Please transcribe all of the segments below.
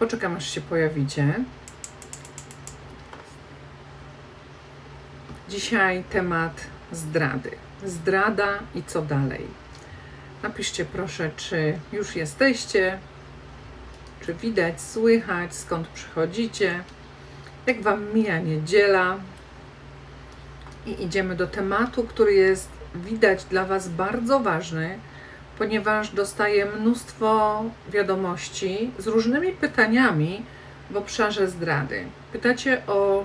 Poczekam aż się pojawicie. Dzisiaj temat zdrady. Zdrada i co dalej. Napiszcie proszę, czy już jesteście, czy widać, słychać, skąd przychodzicie, jak Wam mija niedziela. I idziemy do tematu, który jest widać dla Was bardzo ważny, ponieważ dostaję mnóstwo wiadomości z różnymi pytaniami w obszarze zdrady. Pytacie o,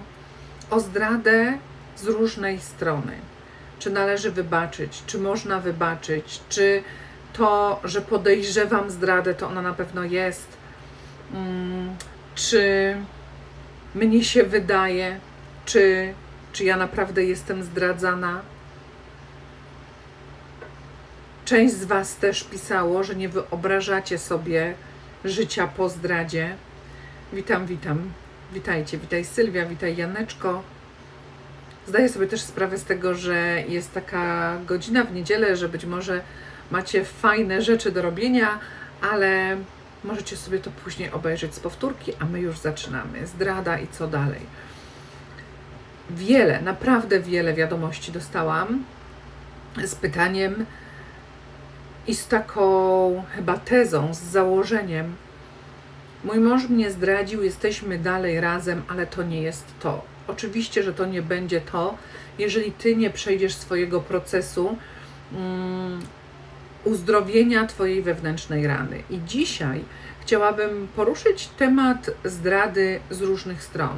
o zdradę z różnej strony. Czy należy wybaczyć, czy można wybaczyć, czy to, że podejrzewam zdradę, to ona na pewno jest, Mm, czy mnie się wydaje, czy, czy ja naprawdę jestem zdradzana. Część z Was też pisało, że nie wyobrażacie sobie życia po zdradzie. Witam, witam. Witajcie, witaj Sylwia, witaj Janeczko. Zdaję sobie też sprawę z tego, że jest taka godzina w niedzielę, że być może macie fajne rzeczy do robienia, ale możecie sobie to później obejrzeć z powtórki, a my już zaczynamy. Zdrada i co dalej. Wiele, naprawdę wiele wiadomości dostałam z pytaniem i z taką chyba tezą, z założeniem. Mój mąż mnie zdradził, jesteśmy dalej razem, ale to nie jest to. Oczywiście, że to nie będzie to, jeżeli ty nie przejdziesz swojego procesu mm, uzdrowienia twojej wewnętrznej rany. I dzisiaj chciałabym poruszyć temat zdrady z różnych stron.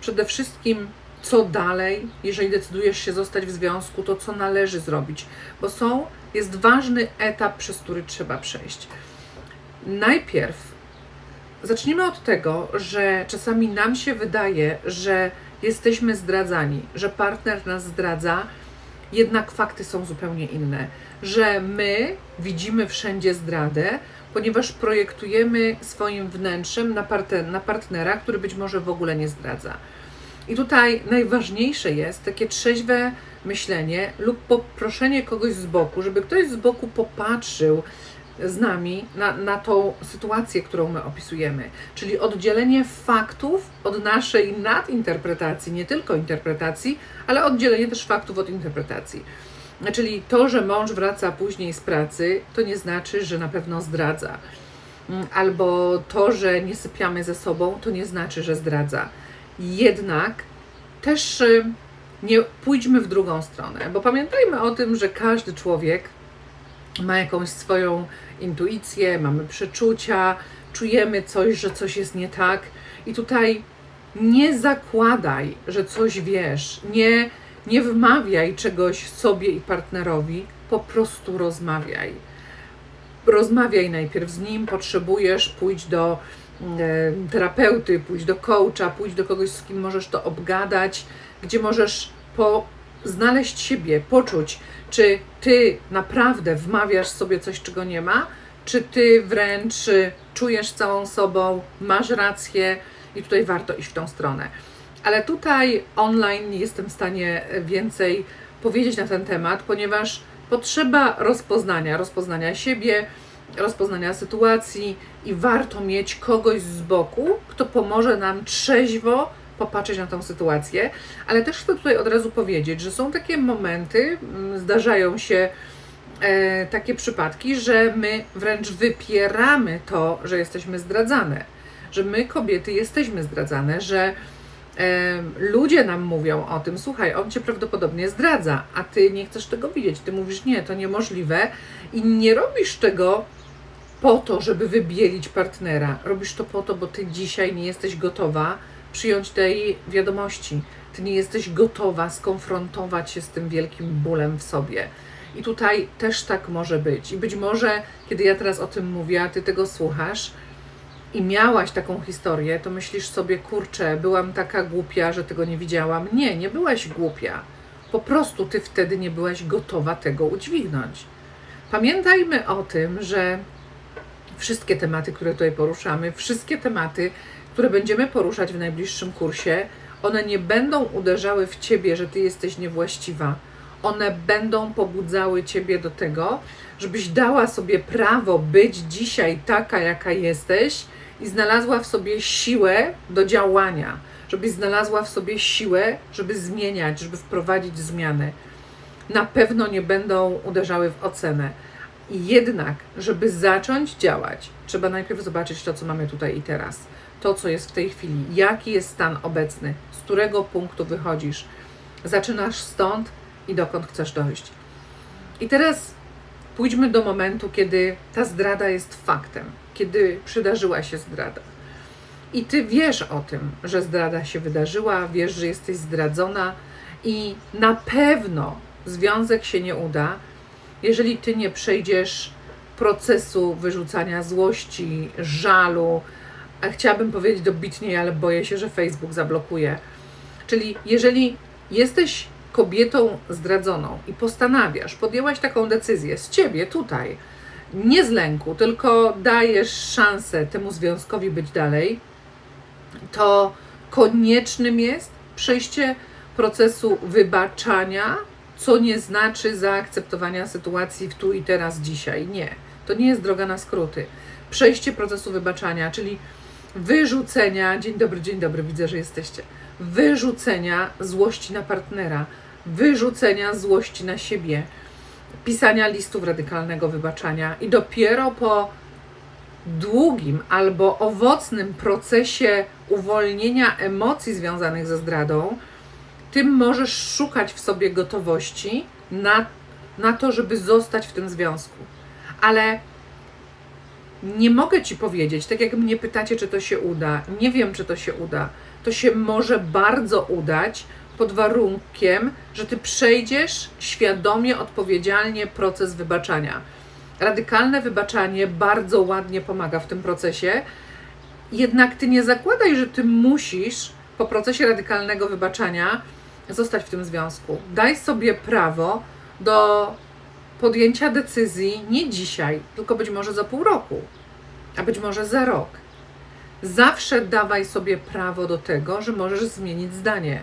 Przede wszystkim, co dalej, jeżeli decydujesz się zostać w związku, to co należy zrobić, bo są, jest ważny etap, przez który trzeba przejść. Najpierw zacznijmy od tego, że czasami nam się wydaje, że jesteśmy zdradzani, że partner nas zdradza, jednak fakty są zupełnie inne. Że my widzimy wszędzie zdradę, ponieważ projektujemy swoim wnętrzem na, partnera, który być może w ogóle nie zdradza. I tutaj najważniejsze jest takie trzeźwe myślenie lub poproszenie kogoś z boku, żeby ktoś z boku popatrzył z nami na, na tą sytuację, którą my opisujemy. Czyli oddzielenie faktów od naszej nadinterpretacji, nie tylko interpretacji, ale oddzielenie też faktów od interpretacji. Czyli to, że mąż wraca później z pracy, to nie znaczy, że na pewno zdradza. Mm, Albo to, że nie sypiamy ze sobą, to nie znaczy, że zdradza. Jednak też y, nie pójdźmy w drugą stronę, bo pamiętajmy o tym, że każdy człowiek ma jakąś swoją intuicję, mamy przeczucia, czujemy coś, że coś jest nie tak. I tutaj nie zakładaj, że coś wiesz, nie, nie wmawiaj czegoś sobie i partnerowi, po prostu rozmawiaj. Rozmawiaj najpierw z nim, potrzebujesz, pójdź do terapeuty, pójdź do coacha, pójdź do kogoś, z kim możesz to obgadać, gdzie możesz po, znaleźć siebie, poczuć, czy ty naprawdę wmawiasz sobie coś, czego nie ma, czy ty wręcz y, czujesz całą sobą, masz rację i tutaj warto iść w tą stronę. Ale tutaj online nie jestem w stanie więcej powiedzieć na ten temat, ponieważ potrzeba rozpoznania, rozpoznania siebie, rozpoznania sytuacji i warto mieć kogoś z boku, kto pomoże nam trzeźwo popatrzeć na tą sytuację. Ale też chcę tutaj od razu powiedzieć, że są takie momenty, mm, zdarzają się e, takie przypadki, że my wręcz wypieramy to, że jesteśmy zdradzane, że my kobiety jesteśmy zdradzane, że e, ludzie nam mówią o tym, słuchaj, on cię prawdopodobnie zdradza, a ty nie chcesz tego widzieć. Ty mówisz, nie, to niemożliwe i nie robisz tego po to, żeby wybielić partnera. Robisz to po to, bo ty dzisiaj nie jesteś gotowa przyjąć tej wiadomości. Ty nie jesteś gotowa skonfrontować się z tym wielkim bólem w sobie. I tutaj też tak może być. I być może, kiedy ja teraz o tym mówię, a ty tego słuchasz i miałaś taką historię, to myślisz sobie, kurczę, byłam taka głupia, że tego nie widziałam. Nie, nie byłaś głupia. Po prostu ty wtedy nie byłaś gotowa tego udźwignąć. Pamiętajmy o tym, że wszystkie tematy, które tutaj poruszamy, wszystkie tematy, które będziemy poruszać w najbliższym kursie, one nie będą uderzały w ciebie, że ty jesteś niewłaściwa. One będą pobudzały ciebie do tego, żebyś dała sobie prawo być dzisiaj taka, jaka jesteś i znalazła w sobie siłę do działania, żebyś znalazła w sobie siłę, żeby zmieniać, żeby wprowadzić zmiany. Na pewno nie będą uderzały w ocenę. Jednak, żeby zacząć działać, trzeba najpierw zobaczyć to, co mamy tutaj i teraz. To, co jest w tej chwili. Jaki jest stan obecny? Z którego punktu wychodzisz? Zaczynasz stąd i dokąd chcesz dojść. I teraz pójdźmy do momentu, kiedy ta zdrada jest faktem, kiedy przydarzyła się zdrada. I ty wiesz o tym, że zdrada się wydarzyła, wiesz, że jesteś zdradzona i na pewno związek się nie uda, jeżeli ty nie przejdziesz procesu wyrzucania złości, żalu, a chciałabym powiedzieć dobitniej, ale boję się, że Facebook zablokuje. Czyli jeżeli jesteś kobietą zdradzoną i postanawiasz, podjęłaś taką decyzję z ciebie tutaj, nie z lęku, tylko dajesz szansę temu związkowi być dalej, to koniecznym jest przejście procesu wybaczania, co nie znaczy zaakceptowania sytuacji w tu i teraz dzisiaj. Nie, to nie jest droga na skróty. Przejście procesu wybaczania, czyli wyrzucenia, dzień dobry, dzień dobry, widzę, że jesteście, wyrzucenia złości na partnera, wyrzucenia złości na siebie, pisania listów radykalnego wybaczania i dopiero po długim albo owocnym procesie uwolnienia emocji związanych ze zdradą, tym możesz szukać w sobie gotowości na, na to, żeby zostać w tym związku. Ale nie mogę ci powiedzieć, tak jak mnie pytacie, czy to się uda, nie wiem, czy to się uda. To się może bardzo udać pod warunkiem, że ty przejdziesz świadomie, odpowiedzialnie proces wybaczania. Radykalne wybaczanie bardzo ładnie pomaga w tym procesie, jednak ty nie zakładaj, że ty musisz po procesie radykalnego wybaczania zostać w tym związku. Daj sobie prawo do podjęcia decyzji nie dzisiaj, tylko być może za pół roku, a być może za rok. Zawsze dawaj sobie prawo do tego, że możesz zmienić zdanie.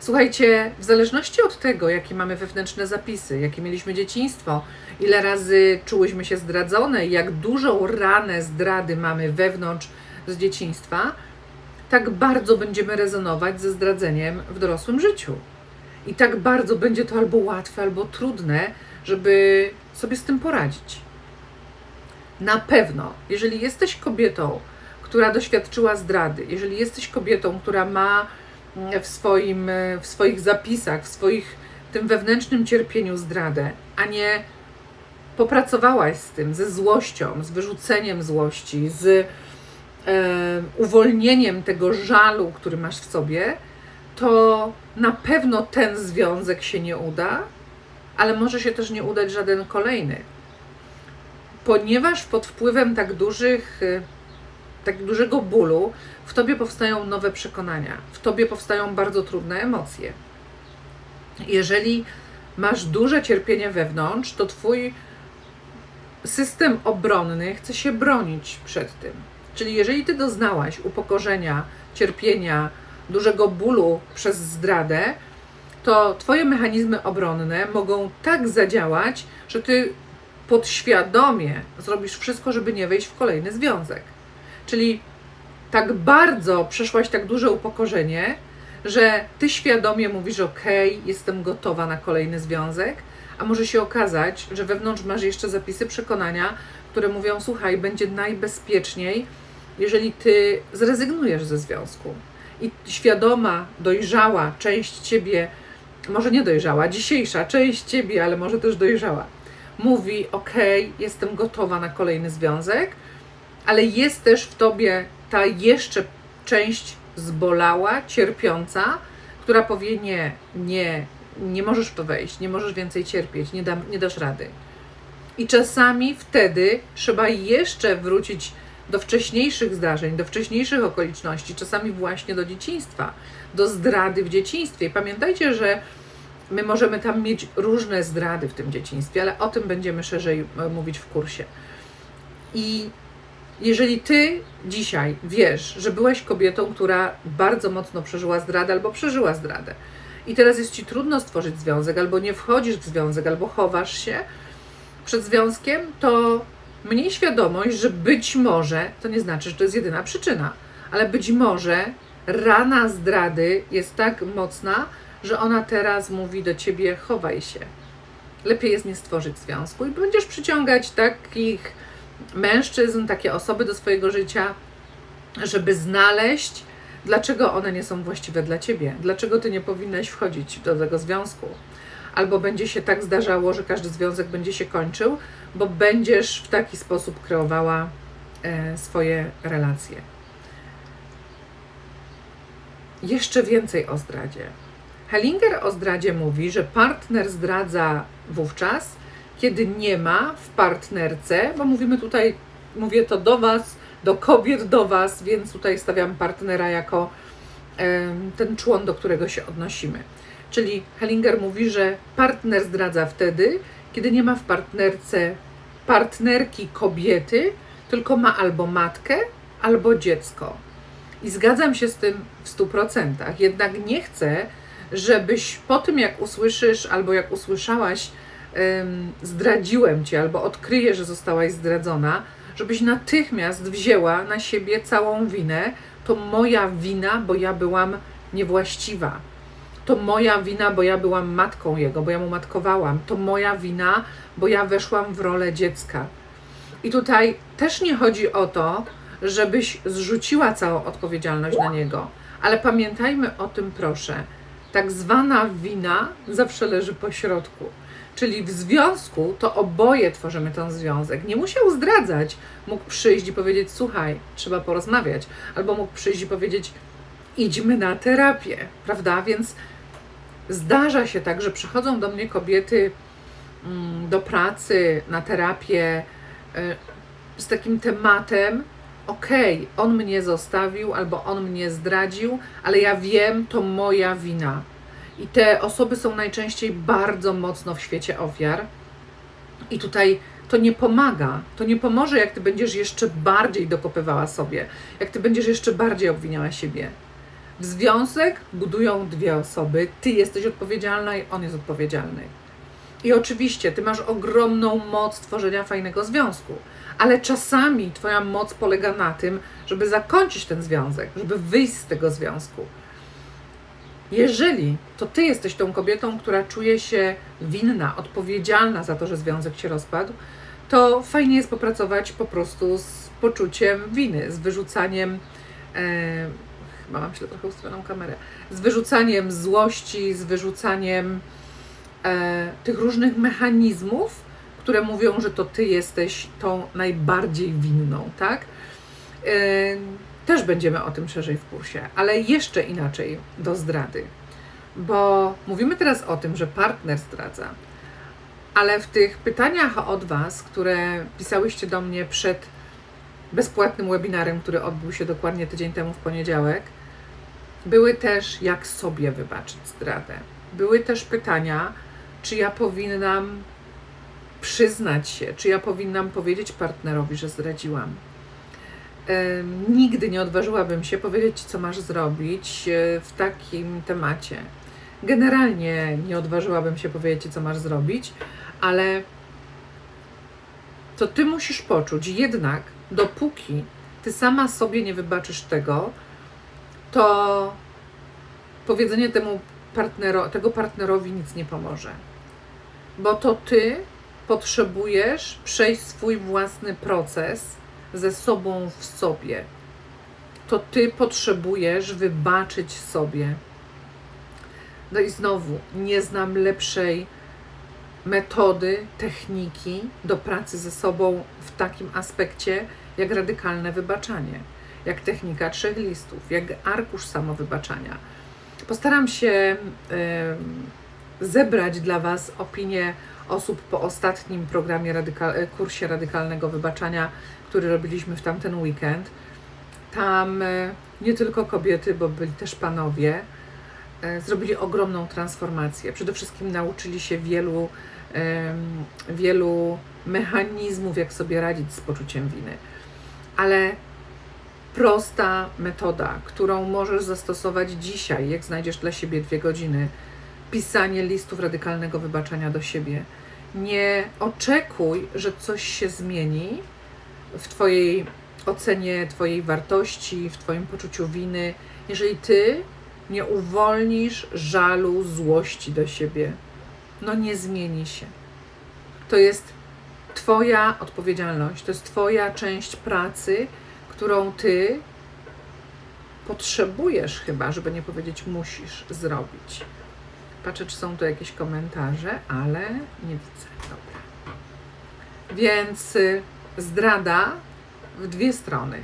Słuchajcie, w zależności od tego, jakie mamy wewnętrzne zapisy, jakie mieliśmy dzieciństwo, ile razy czułyśmy się zdradzone, jak dużą ranę zdrady mamy wewnątrz z dzieciństwa, tak bardzo będziemy rezonować ze zdradzeniem w dorosłym życiu. I tak bardzo będzie to albo łatwe, albo trudne, żeby sobie z tym poradzić. Na pewno, jeżeli jesteś kobietą, która doświadczyła zdrady, jeżeli jesteś kobietą, która ma w, swoim, w swoich zapisach, w swoich tym wewnętrznym cierpieniu zdradę, a nie popracowałaś z tym, ze złością, z wyrzuceniem złości, z uwolnieniem tego żalu, który masz w sobie, to na pewno ten związek się nie uda, ale może się też nie udać żaden kolejny. Ponieważ pod wpływem tak dużych, e, tak dużego bólu w tobie powstają nowe przekonania, w tobie powstają bardzo trudne emocje. Jeżeli masz duże cierpienie wewnątrz, to twój system obronny chce się bronić przed tym. Czyli jeżeli ty doznałaś upokorzenia, cierpienia, dużego bólu przez zdradę, to twoje mechanizmy obronne mogą tak zadziałać, że ty podświadomie zrobisz wszystko, żeby nie wejść w kolejny związek. Czyli tak bardzo przeszłaś tak duże upokorzenie, że ty świadomie mówisz: OK, jestem gotowa na kolejny związek, a może się okazać, że wewnątrz masz jeszcze zapisy przekonania, które mówią: Słuchaj, będzie najbezpieczniej, jeżeli ty zrezygnujesz ze związku. I świadoma, dojrzała część ciebie, może nie dojrzała, dzisiejsza część ciebie, ale może też dojrzała, mówi: OK, jestem gotowa na kolejny związek, ale jest też w tobie ta jeszcze część zbolała, cierpiąca, która powie: Nie, nie, nie możesz w to wejść, nie możesz więcej cierpieć, nie, dam, nie dasz rady. I czasami wtedy trzeba jeszcze wrócić do wcześniejszych zdarzeń, do wcześniejszych okoliczności, czasami właśnie do dzieciństwa, do zdrady w dzieciństwie. Pamiętajcie, że my możemy tam mieć różne zdrady w tym dzieciństwie, ale o tym będziemy szerzej e, mówić w kursie. I jeżeli ty dzisiaj wiesz, że byłeś kobietą, która bardzo mocno przeżyła zdradę albo przeżyła zdradę, i teraz jest ci trudno stworzyć związek, albo nie wchodzisz w związek, albo chowasz się przed związkiem, to mniej świadomość, że być może, to nie znaczy, że to jest jedyna przyczyna, ale być może rana zdrady jest tak mocna, że ona teraz mówi do ciebie: chowaj się. Lepiej jest nie stworzyć związku i będziesz przyciągać takich mężczyzn, takie osoby do swojego życia, żeby znaleźć, dlaczego one nie są właściwe dla ciebie, dlaczego ty nie powinnaś wchodzić do tego związku. Albo będzie się tak zdarzało, że każdy związek będzie się kończył, bo będziesz w taki sposób kreowała e, swoje relacje. Jeszcze więcej o zdradzie. Hellinger o zdradzie mówi, że partner zdradza wówczas, kiedy nie ma w partnerce, bo mówimy tutaj, mówię to do Was, do kobiet, do Was, więc tutaj stawiam partnera jako ten człon, do którego się odnosimy. Czyli Hellinger mówi, że partner zdradza wtedy, kiedy nie ma w partnerce partnerki kobiety, tylko ma albo matkę, albo dziecko. I zgadzam się z tym w stu procentach. Jednak nie chcę, żebyś po tym, jak usłyszysz albo jak usłyszałaś, em, zdradziłem cię, albo odkryję, że zostałaś zdradzona, żebyś natychmiast wzięła na siebie całą winę. To moja wina, bo ja byłam niewłaściwa. To moja wina, bo ja byłam matką jego, bo ja mu matkowałam. To moja wina, bo ja weszłam w rolę dziecka. I tutaj też nie chodzi o to, żebyś zrzuciła całą odpowiedzialność na niego, ale pamiętajmy o tym, proszę. Tak zwana wina zawsze leży po środku. Czyli w związku to oboje tworzymy ten związek. Nie musiał zdradzać, mógł przyjść i powiedzieć: Słuchaj, trzeba porozmawiać, albo mógł przyjść i powiedzieć: Idźmy na terapię, prawda? Więc zdarza się tak, że przychodzą do mnie kobiety mm, do pracy, na terapię y, z takim tematem, okej, on mnie zostawił albo on mnie zdradził, ale ja wiem, to moja wina. I te osoby są najczęściej bardzo mocno w świecie ofiar. I tutaj to nie pomaga. To nie pomoże, jak ty będziesz jeszcze bardziej dokopywała sobie, jak ty będziesz jeszcze bardziej obwiniała siebie. W związek budują dwie osoby. Ty jesteś odpowiedzialna i on jest odpowiedzialny. I oczywiście, ty masz ogromną moc tworzenia fajnego związku, ale czasami twoja moc polega na tym, żeby zakończyć ten związek, żeby wyjść z tego związku. Jeżeli to ty jesteś tą kobietą, która czuje się winna, odpowiedzialna za to, że związek się rozpadł, to fajnie jest popracować po prostu z poczuciem winy, z wyrzucaniem. E, chyba mam się trochę ustawioną kamerę. Z wyrzucaniem złości, z wyrzucaniem e, tych różnych mechanizmów, które mówią, że to ty jesteś tą najbardziej winną, tak? E, też będziemy o tym szerzej w kursie, ale jeszcze inaczej do zdrady. Bo mówimy teraz o tym, że partner zdradza, ale w tych pytaniach od Was, które pisałyście do mnie przed bezpłatnym webinarem, który odbył się dokładnie tydzień temu w poniedziałek, były też, jak sobie wybaczyć zdradę. Były też pytania, czy ja powinnam przyznać się, czy ja powinnam powiedzieć partnerowi, że zdradziłam. Nigdy nie odważyłabym się powiedzieć, co masz zrobić e, w takim temacie. Generalnie nie odważyłabym się powiedzieć, co masz zrobić, ale to Ty musisz poczuć, jednak dopóki Ty sama sobie nie wybaczysz tego, to powiedzenie temu partnero, tego partnerowi nic nie pomoże. Bo to Ty potrzebujesz przejść swój własny proces ze sobą w sobie. To ty potrzebujesz wybaczyć sobie. No i znowu, nie znam lepszej metody, techniki do pracy ze sobą w takim aspekcie, jak radykalne wybaczanie, jak technika trzech listów, jak arkusz samowybaczania. Postaram się zebrać dla Was opinie osób po ostatnim programie kursie radykalnego wybaczania, który robiliśmy w tamten weekend. Tam e, nie tylko kobiety, bo byli też panowie, e, zrobili ogromną transformację. Przede wszystkim nauczyli się wielu, wielu mechanizmów, jak sobie radzić z poczuciem winy. Ale prosta metoda, którą możesz zastosować dzisiaj, jak znajdziesz dla siebie dwie godziny, pisanie listów radykalnego wybaczenia do siebie. Nie oczekuj, że coś się zmieni, w Twojej ocenie Twojej wartości, w Twoim poczuciu winy, jeżeli Ty nie uwolnisz żalu, złości do siebie. No nie zmieni się. To jest Twoja odpowiedzialność, to jest Twoja część pracy, którą Ty potrzebujesz chyba, żeby nie powiedzieć musisz zrobić. Patrzę, czy są tu jakieś komentarze, ale nie widzę. Dobra. Więc y, zdrada w dwie strony.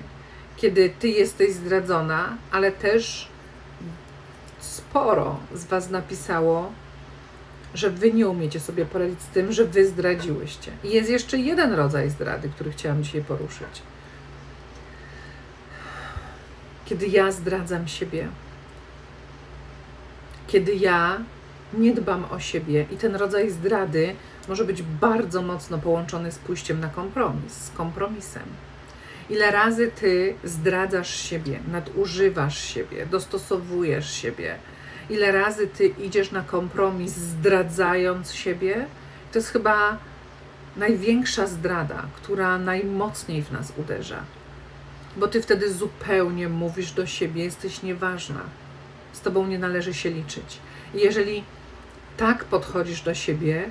Kiedy ty jesteś zdradzona, ale też sporo z was napisało, że wy nie umiecie sobie poradzić z tym, że wy zdradziłyście. I jest jeszcze jeden rodzaj zdrady, który chciałam dzisiaj poruszyć. Kiedy ja zdradzam siebie, kiedy ja nie dbam o siebie i ten rodzaj zdrady może być bardzo mocno połączony z pójściem na kompromis, z kompromisem. Ile razy ty zdradzasz siebie, nadużywasz siebie, dostosowujesz siebie, ile razy ty idziesz na kompromis, zdradzając siebie, to jest chyba największa zdrada, która najmocniej w nas uderza. Bo ty wtedy zupełnie mówisz do siebie, jesteś nieważna, z tobą nie należy się liczyć. I jeżeli tak podchodzisz do siebie,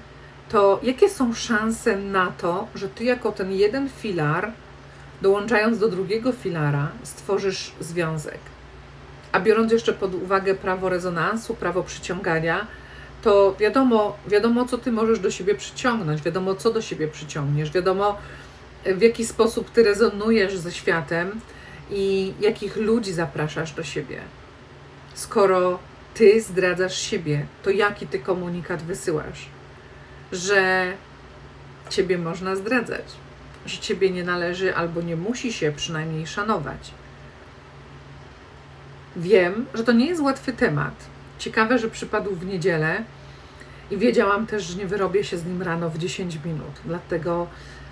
to jakie są szanse na to, że ty jako ten jeden filar, dołączając do drugiego filara, stworzysz związek? A biorąc jeszcze pod uwagę prawo rezonansu, prawo przyciągania, to wiadomo, wiadomo, co ty możesz do siebie przyciągnąć, wiadomo, co do siebie przyciągniesz, wiadomo, w jaki sposób ty rezonujesz ze światem i jakich ludzi zapraszasz do siebie. Skoro ty zdradzasz siebie, to jaki ty komunikat wysyłasz? Że ciebie można zdradzać, że ciebie nie należy albo nie musi się przynajmniej szanować. Wiem, że to nie jest łatwy temat. Ciekawe, że przypadł w niedzielę i wiedziałam też, że nie wyrobię się z nim rano w 10 minut. Dlatego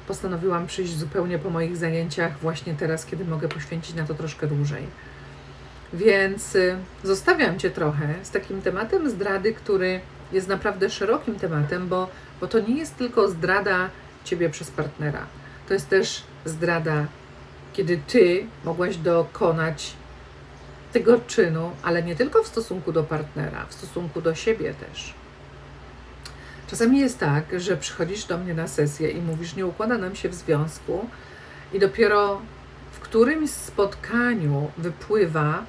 postanowiłam przyjść zupełnie po moich zajęciach, właśnie teraz, kiedy mogę poświęcić na to troszkę dłużej. Więc y, zostawiam Cię trochę z takim tematem zdrady, który jest naprawdę szerokim tematem, bo, bo to nie jest tylko zdrada Ciebie przez partnera. To jest też zdrada, kiedy Ty mogłaś dokonać tego czynu, ale nie tylko w stosunku do partnera, w stosunku do siebie też. Czasami jest tak, że przychodzisz do mnie na sesję i mówisz, nie układa nam się w związku, i dopiero w którymś spotkaniu wypływa,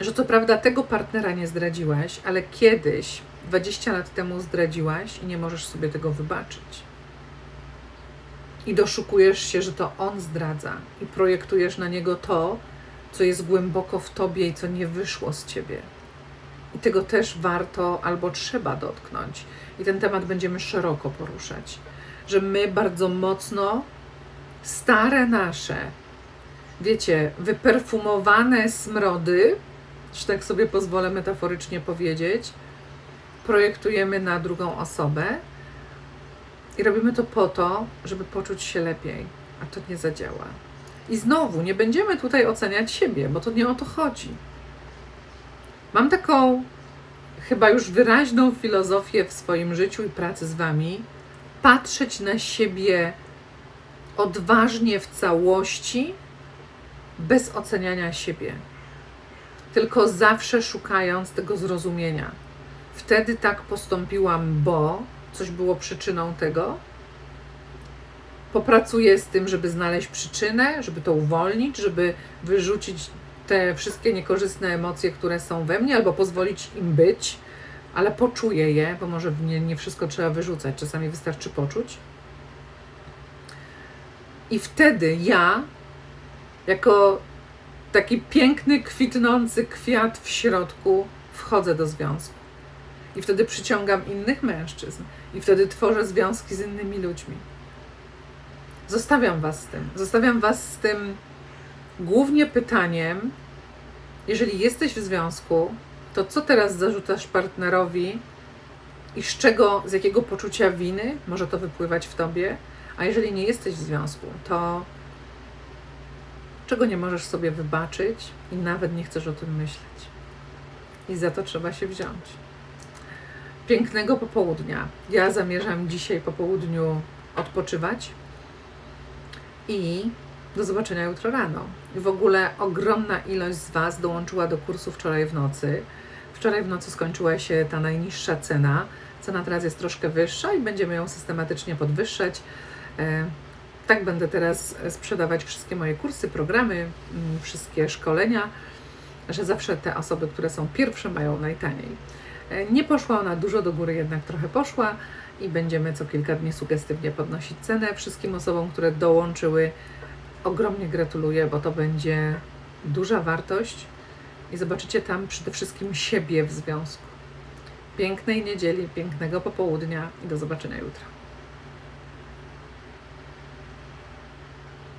że co prawda tego partnera nie zdradziłaś, ale kiedyś, 20 lat temu zdradziłaś i nie możesz sobie tego wybaczyć. I doszukujesz się, że to on zdradza, i projektujesz na niego to, co jest głęboko w tobie i co nie wyszło z ciebie. I tego też warto albo trzeba dotknąć. I ten temat będziemy szeroko poruszać. Że my bardzo mocno, stare nasze, wiecie, wyperfumowane smrody, że tak sobie pozwolę metaforycznie powiedzieć, projektujemy na drugą osobę i robimy to po to, żeby poczuć się lepiej, a to nie zadziała. I znowu, nie będziemy tutaj oceniać siebie, bo to nie o to chodzi. Mam taką chyba już wyraźną filozofię w swoim życiu i pracy z Wami, patrzeć na siebie odważnie w całości, bez oceniania siebie, tylko zawsze szukając tego zrozumienia. Wtedy tak postąpiłam, bo coś było przyczyną tego. Popracuję z tym, żeby znaleźć przyczynę, żeby to uwolnić, żeby wyrzucić te wszystkie niekorzystne emocje, które są we mnie, albo pozwolić im być, ale poczuję je, bo może nie, nie wszystko trzeba wyrzucać, czasami wystarczy poczuć. I wtedy ja, jako taki piękny, kwitnący kwiat w środku, wchodzę do związku. I wtedy przyciągam innych mężczyzn, i wtedy tworzę związki z innymi ludźmi. Zostawiam Was z tym. Zostawiam Was z tym głównie pytaniem, jeżeli jesteś w związku, to co teraz zarzucasz partnerowi i z czego, z jakiego poczucia winy może to wypływać w tobie? A jeżeli nie jesteś w związku, to czego nie możesz sobie wybaczyć i nawet nie chcesz o tym myśleć? I za to trzeba się wziąć. Pięknego popołudnia. Ja zamierzam dzisiaj po południu odpoczywać i do zobaczenia jutro rano. W ogóle ogromna ilość z Was dołączyła do kursu wczoraj w nocy. Wczoraj w nocy skończyła się ta najniższa cena. Cena teraz jest troszkę wyższa i będziemy ją systematycznie podwyższać. E, Tak będę teraz sprzedawać wszystkie moje kursy, programy, mm, wszystkie szkolenia, że zawsze te osoby, które są pierwsze, mają najtaniej. E, Nie poszła ona dużo do góry, jednak trochę poszła i będziemy co kilka dni sugestywnie podnosić cenę. Wszystkim osobom, które dołączyły, ogromnie gratuluję, bo to będzie duża wartość i zobaczycie tam przede wszystkim siebie w związku. Pięknej niedzieli, pięknego popołudnia i do zobaczenia jutro.